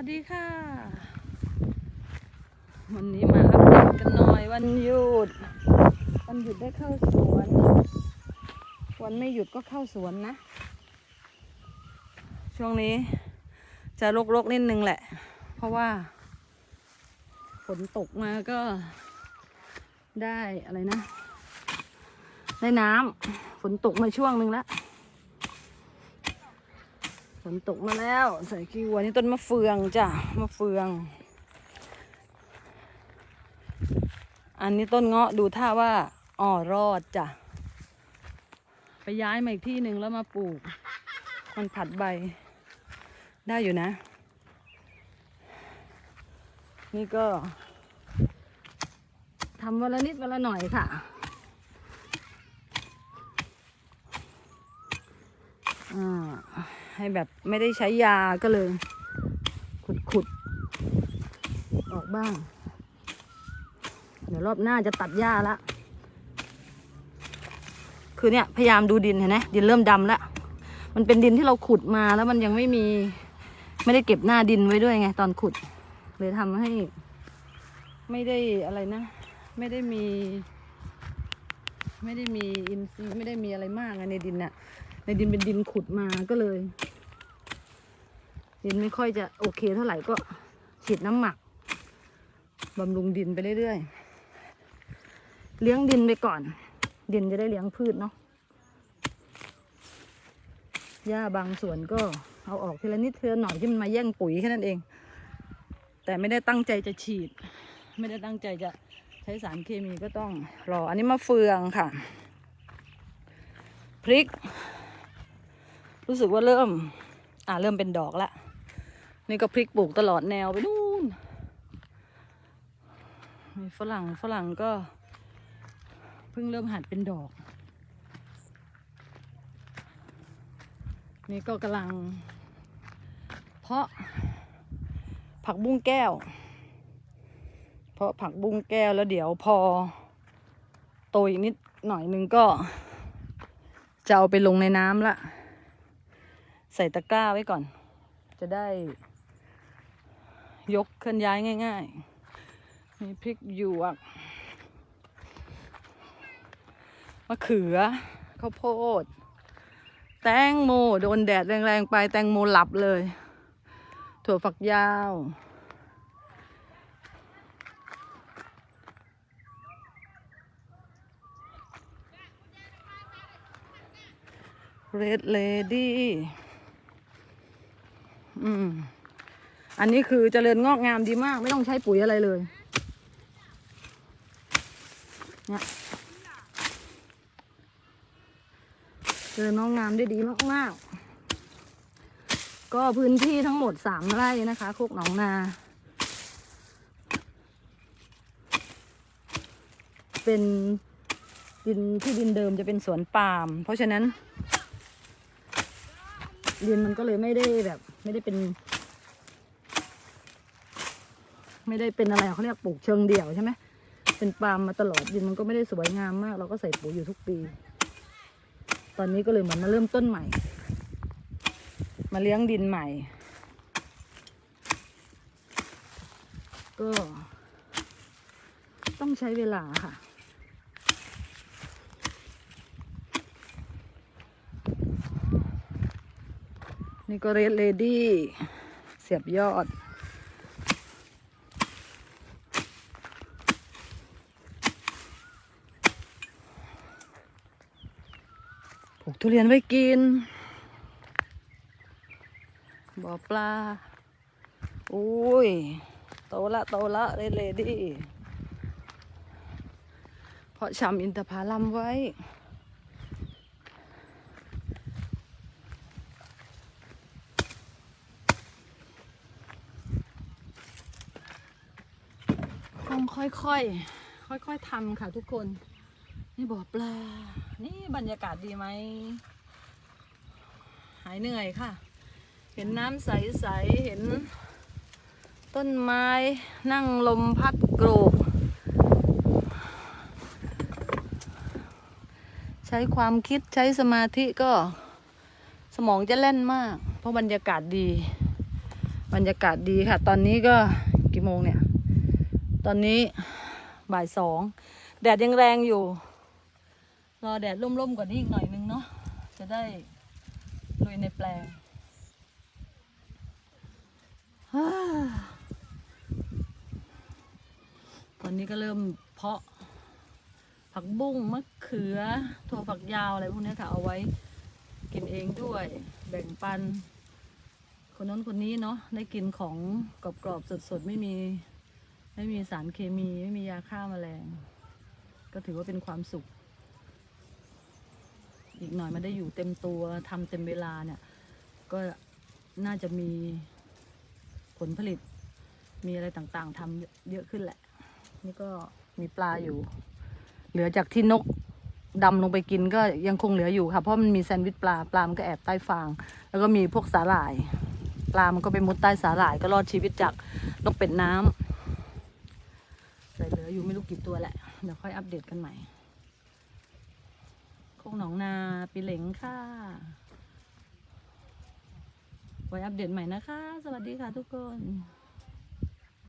วัสดีค่ะ วันนี้มาอัปเดตกันหน่อยวันหยุด วันหยุดได้เข้าสวน วันไม่หยุดก็เข้าสวนนะ ช่วงนี้จะรกๆนิดนึงแหละ เพราะว่าฝนตกมาก็ได้อะไรนะ ได้น้ำฝนตกมาช่วงหนึ่งแล้ว นตกมาแล้ว ใส่ขี้วัวนี่ต้นมะเฟืองจ้ะมะเฟือง อันนี้ต้นเงาะดูท่าว่าอ่อรอดจ้ะไปย้ายมาอีกที่หนึ่งแล้วมาปลูก มันผัดใบ ได้อยู่นะ นี่ก็ทำวันละนิดวันละหน่อยค่ะอ่า ให้แบบไม่ได้ใช้ยาก็เลย ขุดขุดๆออกบ้าง เดี๋ยวรอบหน้าจะตัดหญ้าละ คือเนี่ยพยายามดูดินเห็นไหมดินเริ่มดำแล้ว มันเป็นดินที่เราขุดมาแล้วมันยังไม่มี ไม่ได้เก็บหน้าดินไว้ด้วยไง ตอนขุด เลยทำให้ ไม่ได้อะไรนะ ไม่ได้มีไม่ได้มีอินทรีย์ไม่ได้มีอะไรมากในดินน่ะ ในดินเป็นดินขุดมาก็เลย ดินไม่ค่อยจะโอเคเท่าไหร่ก็ฉีดน้ำหมักบำรุงดินไปเรื่อยๆ เลี้ยงดินไปก่อน ดินจะได้เลี้ยงพืชเนาะ หญ้าบางส่วนก็เอาออกทีละนิดทีละหน่อยที่มันมาแย่งปุ๋ยแค่นั้นเอง แต่ไม่ได้ตั้งใจจะฉีด ไม่ได้ตั้งใจจะใช้สารเคมีก็ต้องรอ อันนี้มะเฟืองค่ะ พริก รู้สึกว่าเริ่ม อ่าเริ่มเป็นดอกละ นี่ก็พริกปลูกตลอดแนวไปนู่นมีฝรั่งฝรั่งก็เพิ่งเริ่มหัดเป็นดอก นี่ก็กำลัง เพาะผักบุ้งแก้ว เพาะผักบุ้งแก้วแล้วเดี๋ยวพอโตอีกนิดหน่อยหนึงก็จะเอาไปลงในน้ำละ ใส่ตะกร้าไว้ก่อน จะได้ ยกเคลื่อนย้ายง่าย ๆ มีพริกหยวกมะเขือข้าวโพด แตงโมโดนแดดแรงๆไปแตงโมหลับเลย ถั่วฝักยาว เรดเลดี้อืม อันนี้คือเจริญงอกงามดีมาก ไม่ต้องใช้ปุ๋ยอะไรเลยเนี่ยเจริญงอกงามได้ดีมากๆ ก็พื้นที่ทั้งหมดสามไร่นะคะโคกหนองนา เป็นดินที่ดินเดิมจะเป็นสวนปาล์มเพราะฉะนั้นดินมันก็เลยไม่ได้แบบ ไม่ได้เป็น ไม่ได้เป็นอะไรเขาเรียกปลูกเชิงเดี่ยวใช่ไหมเป็นปาล์มมาตลอดดินมันก็ไม่ได้สวยงามมาก เราก็ใส่ปุ๋ยอยู่ทุกปี ตอนนี้ก็เลยเหมือนมาเริ่มต้นใหม่ มาเลี้ยงดินใหม่ ก็ต้องใช้เวลาค่ะนี่ก็เรดเลดี้เสียบยอด ลูกทุเรียนไว้กิน บ่อปลาโอ้ย โตละโตละเรดเลดี้เพราะชำอินทผลัมไว้ ต้องค่อยๆ ค่อยๆทำค่ะทุกคน นี่บ่อปลา นี่บรรยากาศดีไหม หายเหนื่อยค่ะ เห็นน้ำใส ๆ เห็น ต้นไม้นั่งลมพัดโกรก ใช้ความคิดใช้สมาธิก็สมองจะเล่นมาก เพราะบรรยากาศดี บรรยากาศดีค่ะ ตอนนี้ก็กี่โมงเนี่ย ตอนนี้บ่ายสอง แดดยังแรงอยู่ รอแดดร่มๆกว่านี้อีกหน่อยนึงเนาะจะได้ลุยในแปลงตอนนี้ก็เริ่มเพาะ ผักบุ้งมะเขือถั่วฝักยาวอะไรพวกนี้ค่ะเอาไว้กินเองด้วย แบ่งปัน คนนั้นคนนี้เนาะได้กินของกรอบๆสดๆไม่มีไม่มีสารเคมี ไม่มียาฆ่าแมลง ก็ถือว่าเป็นความสุข อีกหน่อยมันได้อยู่เต็มตัวทำเต็มเวลาเนี่ย ก็น่าจะมีผลผลิต มีอะไรต่างๆทำเยอะขึ้นแหละ นี่ก็มีปลาอยู่ เหลือจากที่นกดำลงไปกินก็ยังคงเหลืออยู่ค่ะ เพราะมันมีแซนด์วิชปลา ปลามันก็แอบใต้ฟาง แล้วก็มีพวกสาหร่าย ปลามันก็ไปมุดใต้สาหร่าย ก็รอดชีวิตจากนกเป็ดน้ำแต่เหลืออยู่ไม่รู้กี่ตัวแหละ เดี๋ยวค่อยอัปเดตกันใหม่ โคงหนองนาปีเหลงค่ะ ไว้อัปเดตใหม่นะคะ สวัสดีค่ะทุกคน